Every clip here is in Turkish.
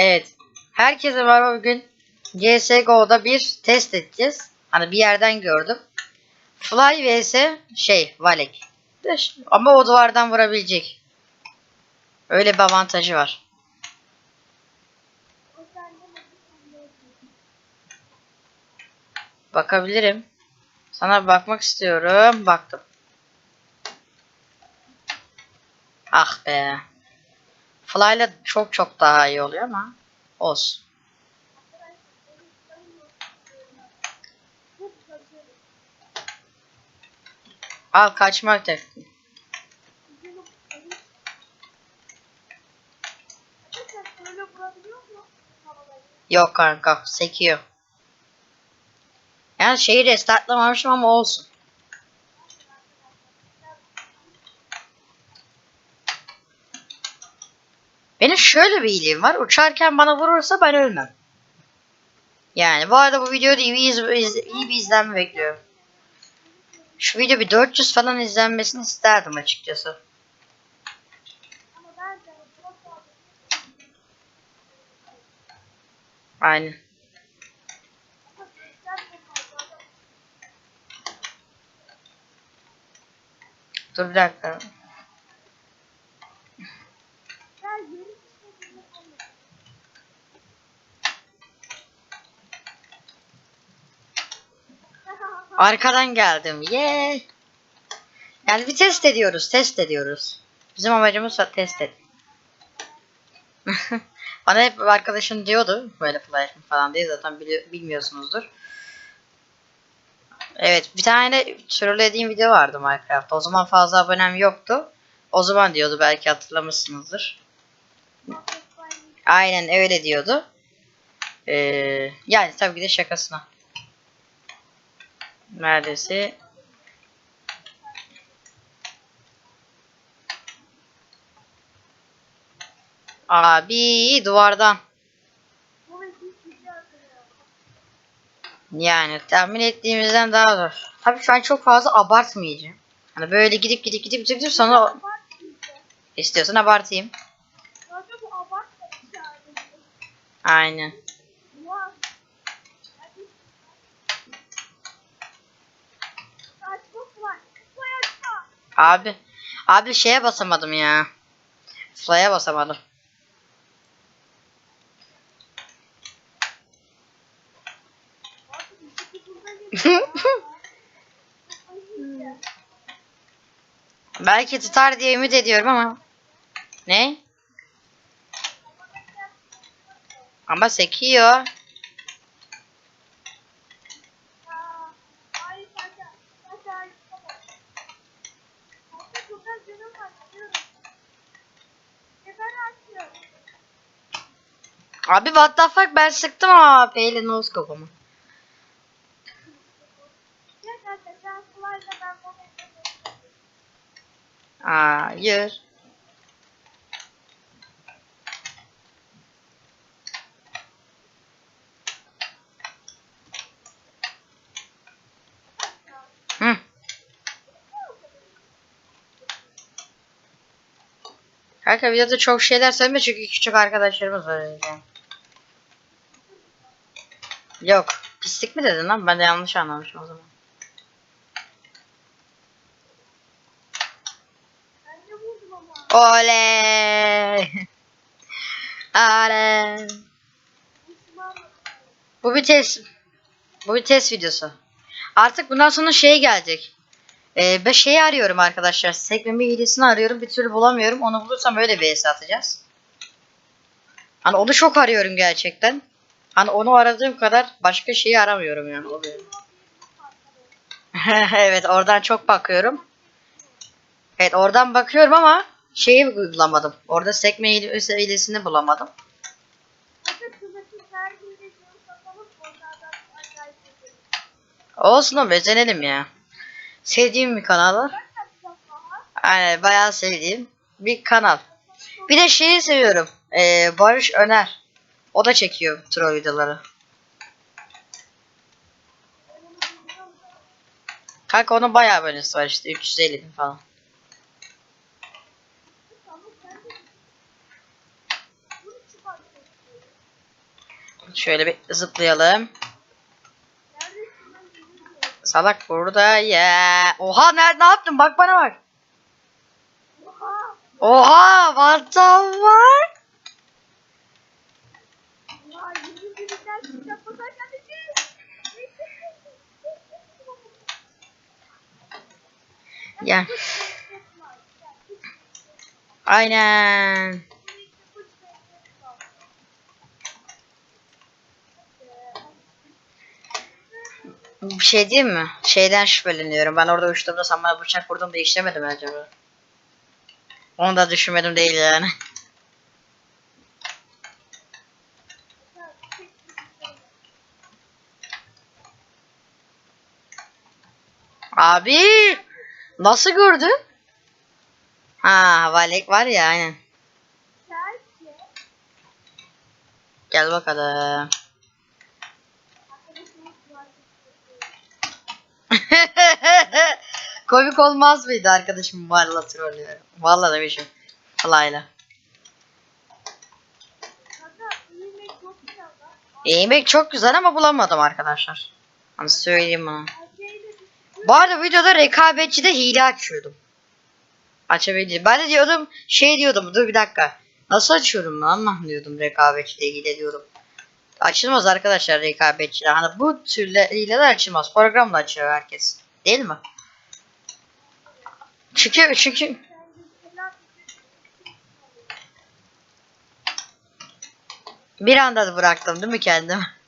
Evet. Herkese merhaba bugün CSGO'da bir test edeceğiz. Hani bir yerden gördüm. Fly vs şey Valek. Ama o duvardan vurabilecek. Öyle bir avantajı var. Bakabilirim. Sana bakmak istiyorum. Baktım. Ah be. Fly'la çok çok daha iyi oluyor ama olsun. Al kaçmak tekniği. Yok kanka sekiyor. Yani şeyi restartlamamışım ama olsun. Benim şöyle bir iyiliğim var. Uçarken bana vurursa ben ölmem. Yani bu arada bu videoda iyi, bir iz- iyi bir izlenme bekliyorum. Şu video bir 400 falan izlenmesini isterdim açıkçası. Aynen. Dur bir dakika. Arkadan geldim. Yay. Yani bir test ediyoruz. Test ediyoruz. Bizim amacımız test et. Bana hep arkadaşım diyordu böyle flash falan diye zaten bili- bilmiyorsunuzdur. Evet bir tane trollediğim video vardı Minecraft. O zaman fazla abonem yoktu. O zaman diyordu belki hatırlamışsınızdır. Aynen öyle diyordu. Ee, yani tabii ki de şakasına. Neredeyse Abi duvardan. Yani tahmin ettiğimizden daha zor. Tabii şu an çok fazla abartmayacağım. Hani böyle gidip gidip gidip gidip gidip sonra istiyorsan abartayım. Aynen. Abi. Abi şeye basamadım ya. Fly'a basamadım. Belki tutar diye ümit ediyorum ama. Ne? Ama sekiyor. Abi what the fuck ben sıktım ama peyle nose kafamı. Hayır. Hı. Kanka videoda çok şeyler söyleme çünkü küçük arkadaşlarımız var. öyle. Yok. Pislik mi dedin lan? Ben de yanlış anlamışım o zaman. Oley! Oley! Bu bir test. Bu bir test videosu. Artık bundan sonra şey gelecek. Ee, ben şeyi arıyorum arkadaşlar. Sekmeme hilesini arıyorum. Bir türlü bulamıyorum. Onu bulursam öyle bir ES atacağız. Hani onu çok arıyorum gerçekten. Hani onu aradığım kadar başka şeyi aramıyorum yani. Evet oradan çok bakıyorum. Evet oradan bakıyorum ama şeyi bulamadım. Orada sekme hile- hilesini bulamadım. Olsun o bezenelim ya. Sevdiğim bir kanal. Aynen bayağı sevdiğim bir kanal. Bir de şeyi seviyorum. Ee, Barış Öner. O da çekiyor troll videoları. Kanka onun bayağı abonesi var işte 350 bin falan. Şöyle bir zıplayalım. Salak burada ya. Oha nerede ne yaptın? Bak bana bak. Oha what the fuck? Gel. Aynen. Bir şey diyeyim mi? Şeyden şüpheleniyorum. Ben orada uçtuğumda sen bana bıçak vurdun da işlemedim acaba. Onu da düşünmedim değil yani. Abi nasıl gördün? Ha valek var ya aynen. Gel bakalım. Komik olmaz mıydı arkadaşım varla trollüyorum. Valla demişim. Falayla. Yemek çok güzel ama bulamadım arkadaşlar. Hani söyleyeyim bunu. Bu arada videoda rekabetçide hile açıyordum. Açabildim. Ben de diyordum şey diyordum dur bir dakika. Nasıl açıyorum lan diyordum rekabetçide hile diyordum. Açılmaz arkadaşlar rekabetçide. Hani bu türlü hileler açılmaz. Programla açıyor herkes. Değil mi? Çünkü çünkü bir anda da bıraktım değil mi kendimi?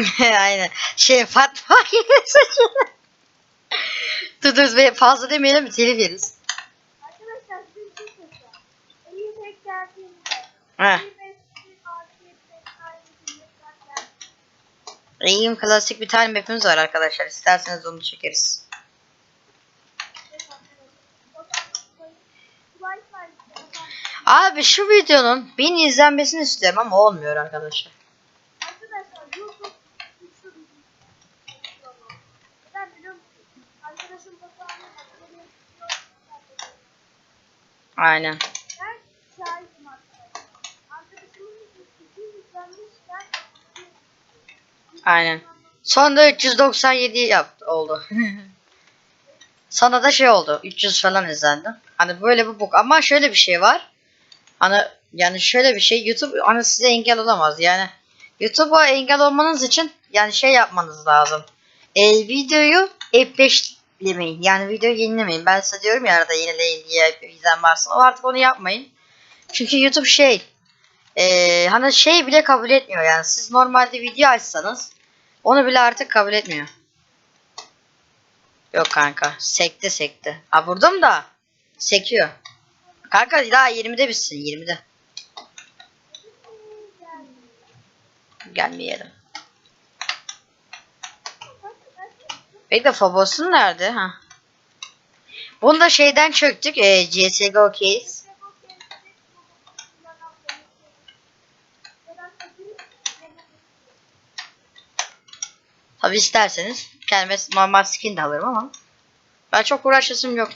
Aynen. Şey Fatma gibi saçını. dur dur be, fazla demeyelim mi telif yeriz. Arkadaşlar bir tek geldiğinde afiyet kaybedilmek zaten. İyiyim klasik bir tane map'imiz var arkadaşlar. İsterseniz onu çekeriz. Abi şu videonun bin izlenmesini istiyorum ama olmuyor. Arkadaşlar YouTube güçlü bir video. Neden biliyor musun? Arkadaşım Batuhan'ın benim Aynen. Aynen. Sonunda 397 yaptı oldu. Sana da şey oldu. 300 falan izlendi. Hani böyle bir bok ama şöyle bir şey var. Hani yani şöyle bir şey YouTube hani size engel olamaz. Yani YouTube'a engel olmanız için yani şey yapmanız lazım. E, videoyu F5'lemeyin. Yani videoyu yenilemeyin. Ben size diyorum ya arada yenileyin diye izlen varsa. O artık onu yapmayın. Çünkü YouTube şey e, hani şey bile kabul etmiyor yani. Siz normalde video açsanız onu bile artık kabul etmiyor. Yok kanka. Sekte sekte. Ha vurdum da. Sekiyor. Kanka daha 20'de bitsin. 20'de. Gelmeyelim. Bekle Phobos'un nerede? Ha. Bunu da şeyden çöktük. E, CSGO case. Tabi isterseniz kendime normal skin de alırım ama ben çok uğraşasım yok.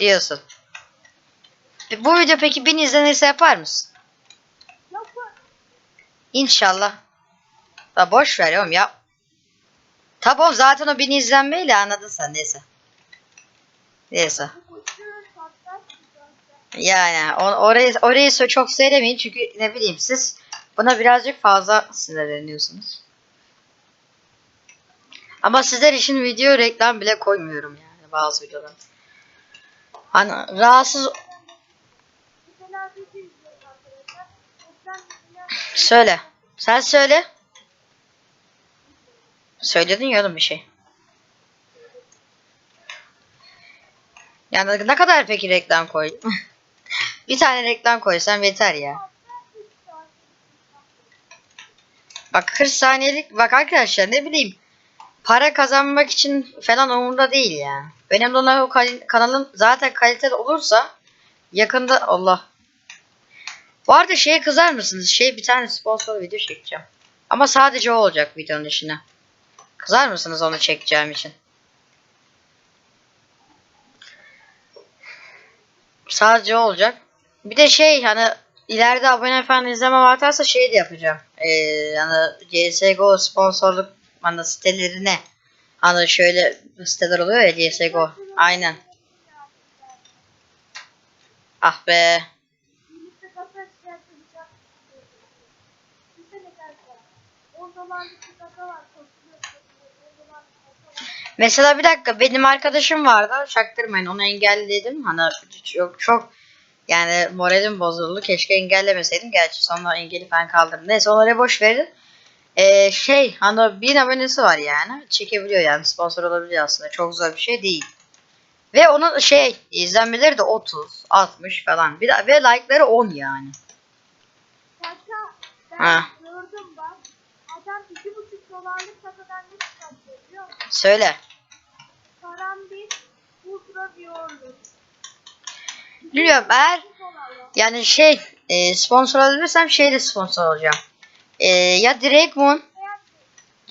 Diyorsun. E, Bu video peki 1000 izlenirse yapar mısın? İnşallah. Da boş ver oğlum ya. Oğlum zaten o 1000 izlenmeyle anladın sen neyse. Neyse. Yani o- orayı orayı çok söylemeyin çünkü ne bileyim siz buna birazcık fazla sinirleniyorsunuz. Ama sizler için video reklam bile koymuyorum yani bazı videolar. Hani rahatsız Mesela bir şey izliyorum arkadaşlar. Ekran mesela söyle. Sen söyle. Söyledin ya oğlum bir şey. Yani ne kadar peki reklam koy? bir tane reklam koysam yeter ya. Bak 40 saniyelik bak arkadaşlar ne bileyim para kazanmak için falan umurumda değil ya. Benim olan o kanalım zaten kaliteli olursa yakında Allah Bu arada şeye kızar mısınız? Şey bir tane sponsor video çekeceğim. Ama sadece o olacak videonun içine. Kızar mısınız onu çekeceğim için? Sadece o olacak. Bir de şey hani ileride abone falan izleme artarsa şey de yapacağım. Ee, hani CSGO sponsorluk hani sitelerine hani şöyle siteler oluyor ya CSGO. Aynen. Ah be. Birlikte kasa şey yapacak. Düşünsene kanka. 10 dolarlık bir kasa var. Koşuluyor, koşuluyor. 10 dolarlık kasa var. Mesela bir dakika benim arkadaşım vardı. Çaktırmayın onu engelledim. Hani çok çok yani moralim bozuldu. Keşke engellemeseydim. Gerçi sonra engeli falan kaldırdım. Neyse onları boş verin. Ee, şey hani bin abonesi var yani. Çekebiliyor yani sponsor olabiliyor aslında. Çok zor bir şey değil. Ve onun şey izlenmeleri de 30, 60 falan. Bir de ve like'ları 10 yani. Ben Ha. Bak. Adam 2,5 dolarlık kasadan ne çıkartıyor biliyor musun? Söyle. Karambit Ultra Viorlu. Bilmiyorum eğer 2 dolarla. yani şey e, sponsor olabilirsem şeyle sponsor olacağım. E, ya Drake Moon Eğer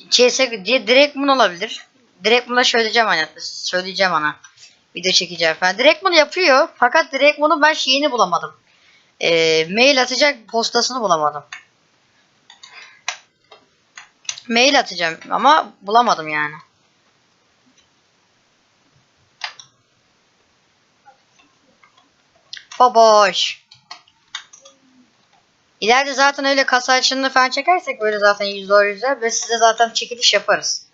CS diye direkt Moon olabilir. Direkt Moon'a söyleyeceğim hani söyleyeceğim ona. Video çekeceğim falan. Direkt Moon yapıyor. Fakat Direkt Moon'un ben şeyini bulamadım. Ee, mail atacak postasını bulamadım. Mail atacağım ama bulamadım yani. Baboş. İleride zaten öyle kasa açılımını falan çekersek böyle zaten yüzde o yüzde ve size zaten çekiliş yaparız.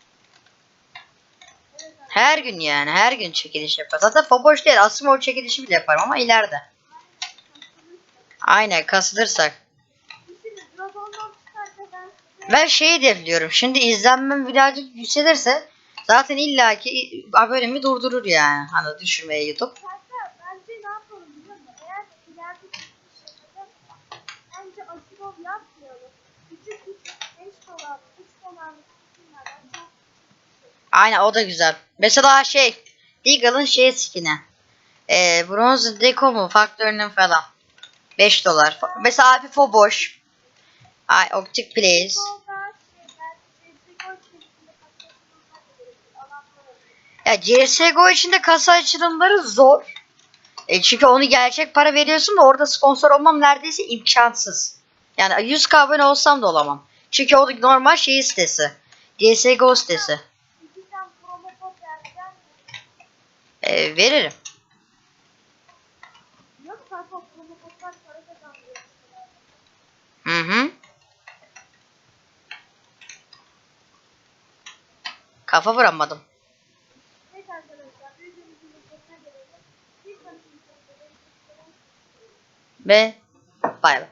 Her gün yani her gün çekiliş yaparız. Zaten Faboş değil aslında o çekilişi bile yaparım ama ileride. Aynen kasılırsak. Ben şeyi hedefliyorum. Şimdi izlenmem birazcık yükselirse zaten illaki abonemi durdurur yani. Hani düşürmeye YouTube. kanka bence ne yapalım biliyor musun? Eğer ileride bir şey yapacaksak bence aşırı yapmayalım. Küçük küçük 5 dolar, 3 dolarlık skinlerden çok küçük bir şey. Aynen o da güzel. Mesela şey Deagle'ın şey skin'i. Ee, bronz deko mu? Faktörünün falan. 5 dolar. Mesela abi Foboş. Ay Optic olur. Ya CSGO içinde kasa açılımları zor. E çünkü onu gerçek para veriyorsun da orada sponsor olmam neredeyse imkansız. Yani 100 k abone olsam da olamam. Çünkü o normal şey sitesi. CSGO sitesi. E, veririm. yok kanka promo kodlar para kazandırıyor. Hı hı. Kafa vuramadım. Evet arkadaşlar videomuzun sonuna gelelim. Bir sonraki videoda görüşmek üzere. Ve bay bay.